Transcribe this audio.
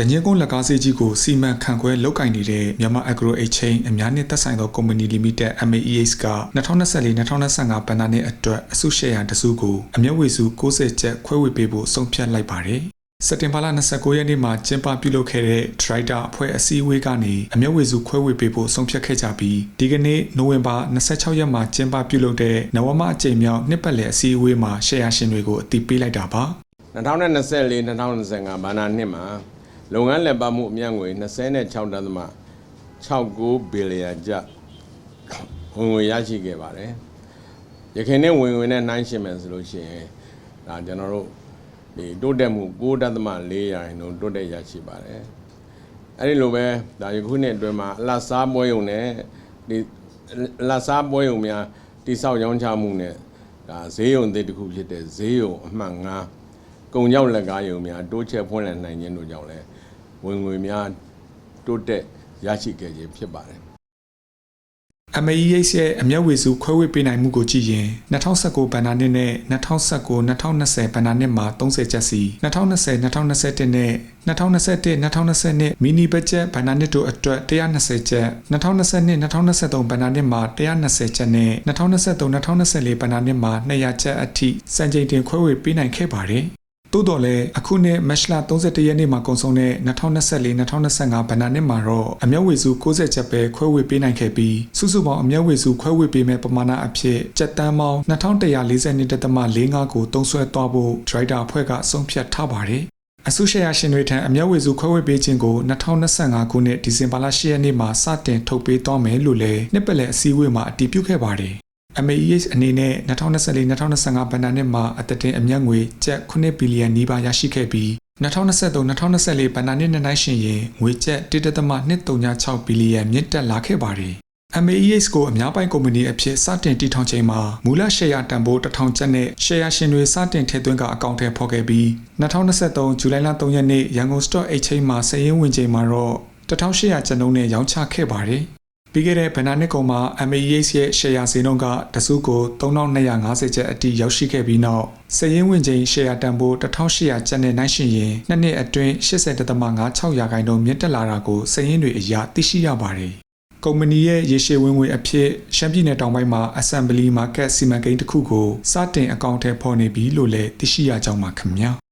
တညင်းကုန်းလက်ကားစေးကြီးကိုစီမံခန့်ခွဲလုပ်ကင်နေတဲ့မြန်မာ Agro Exchange အများနဲ့သက်ဆိုင်သော Company Limited MAES က2024-2025ဘဏ္ဍာနှစ်အတွက်အစုရှယ်ယာတစုကိုအမျက်ဝေစု60ကျပ်ခွဲဝေပေးဖို့ဆုံးဖြတ်လိုက်ပါတယ်။စက်တင်ဘာလ29ရက်နေ့မှာကျင်းပပြုလုပ်ခဲ့တဲ့ Trader အဖွဲ့အစည်းအဝေးကနေအမျက်ဝေစုခွဲဝေပေးဖို့ဆုံးဖြတ်ခဲ့ကြပြီးဒီကနေ့နိုဝင်ဘာ26ရက်မှာကျင်းပပြုလုပ်တဲ့နဝမအကြိမ်မြောက်နှစ်ပတ်လည်အစည်းအဝေးမှာရှယ်ယာရှင်တွေကိုအတည်ပြုလိုက်တာပါ။2024 2025ဘဏ္ဍာနှစ်မှာ လုပ်ငန်းလည်ပတ်မှုအမြတ်ငွေ26.69ဘီလီယံကျပ်ဝင်ငွေရရှိခဲ့ပါတယ်။ရခိုင်နဲ့ဝင်ငွေနဲ့နှိုင်းယှဉ်မယ်ဆိုလို့ရှိရင်ဒါကျွန်တော်တို့ဒီတိုးတက်မှု9.4ရာခိုင်နှုန်းတိုးတက်ရရှိပါတယ်။အဲဒီလိုပဲဒါယခုနှစ်အတွင်းမှာအလတ်စားပွဲုံနဲ့ဒီအလတ်စားပွဲုံများတိဆောက်ရောင်းချမှုနဲ့ဒါဈေးရုံသစ်တစ်ခုဖြစ်တဲ့ဈေးရုံအမှတ်9 ကုံရောက်လက်ကားရုံများတိုးချက်ဖွင့်လှစ်နိုင်ခြင်းတို့ကြောင့်လည်းဝင်ငွေများတိုးတက်ရရှိခဲ့ခြင်းဖြစ်ပါတယ် MAES ရဲ့အမျက်ဝေစုခွဲဝေပေးနိုင်မှုကိုကြည့်ရင်2019ဘဏ္ဍာနှစ်နဲ့2019-2020ဘဏ္ဍာနှစ်မှာ30ကျပ်စီ2020-2021နဲ့2021-2022မီနီဘတ်ဂျက်ဘဏ္ဍာနှစ်တို့အတွက်120ကျပ်2022-2023ဘဏ္ဍာနှစ်မှာ120ကျပ်နဲ့2023-2024ဘဏ္ဍာနှစ်မှာ200ကျပ်အထိစံချိန်တင်ခွဲဝေပေးနိုင်ခဲ့ပါတယ် တိုးတော်လဲအခုနှစ်မတ်လ31ရက်နေ့မှာကုန်ဆုံးတဲ့2024-2025ဘဏ္ဍာနှစ်မှာတော့အမျက်ဝေစု60ချက်ပဲခွဲဝေပေးနိုင်ခဲ့ပြီးစုစုပေါင်းအမျက်ဝေစုခွဲဝေပေးမဲ့ပမာဏအဖြစ်ကျပ်တန်းပေါင်း2142.45ကိုတုံးဆွဲသွားဖို့ဒရိုက်တာအဖွဲ့ကဆုံးဖြတ်ထားပါတယ်အဆုရှယ်ယာရှင်တွေထံအမျက်ဝေစုခွဲဝေပေးခြင်းကို2025ခုနှစ်ဒီဇင်ဘာလ10ရက်နေ့မှာစတင်ထုတ်ပေးသွားမယ်လို့လည်းနှစ်ပတ်လည်အစည်းအဝေးမှာအတည်ပြုခဲ့ပါတယ် MAES အနေနဲ့2024-2025ဘဏ္ဍာနှစ်မှာအသက်တင်အမြတ်ငွေကျပ်9ဘီလီယံနီးပါးရရှိခဲ့ပြီး2023-2024ဘဏ္ဍာနှစ်နဲ့နိုင်ရှင်ရင်ငွေကျပ်1.236ဘီလီယံမြင့်တက်လာခဲ့ပါတယ်။ MAES ကိုအများပိုင်းကုမ္ပဏီအဖြစ်စတင်တည်ထောင်ချိန်မှာမူလရှယ်ယာတန်ဖိုး1000ကျပ်နဲ့ရှယ်ယာရှင်တွေစတင်ထည့်သွင်းကအကောင့်ထဲဖော်ခဲ့ပြီး2023ဇူလိုင်လ3ရက်နေ့ရန်ကုန် Stock Exchange မှာစည်ရင်းဝင်ချိန်မှာတော့1800ကျပ်နှုန်းနဲ့ရောင်းချခဲ့ပါတယ်။ ပြီးခဲ့တဲ့ဗဏ္ဍာနှစ်ကုန်မှာ MAES ရဲ့ရှယ်ယာဈေးနှုန်းကတစုကို3250ကျပ်အထိရောက်ရှိခဲ့ပြီးနောက်စည်ရင်းဝင်ချိန်ရှယ်ယာတန်ဖိုး1800ကျပ်နဲ့နိုင်ရှင်ရင်နှစ်နှစ်အတွင်း80.56ရာခိုင်နှုန်းမြင့်တက်လာတာကိုစည်ရင်းတွေအရသိရှိရပါတယ်။ကုမ္ပဏီရဲ့ရေရှည်ဝင်ငွေအဖြစ်ရှမ်းပြည်နယ်တောင်ပိုင်းမှာ Assembly Market စီမံကိန်းတစ်ခုကိုစတင်အကောင့်ထဲပေါ်နေပြီလို့လည်းသိရှိရကြောင်းပါခင်ဗျာ။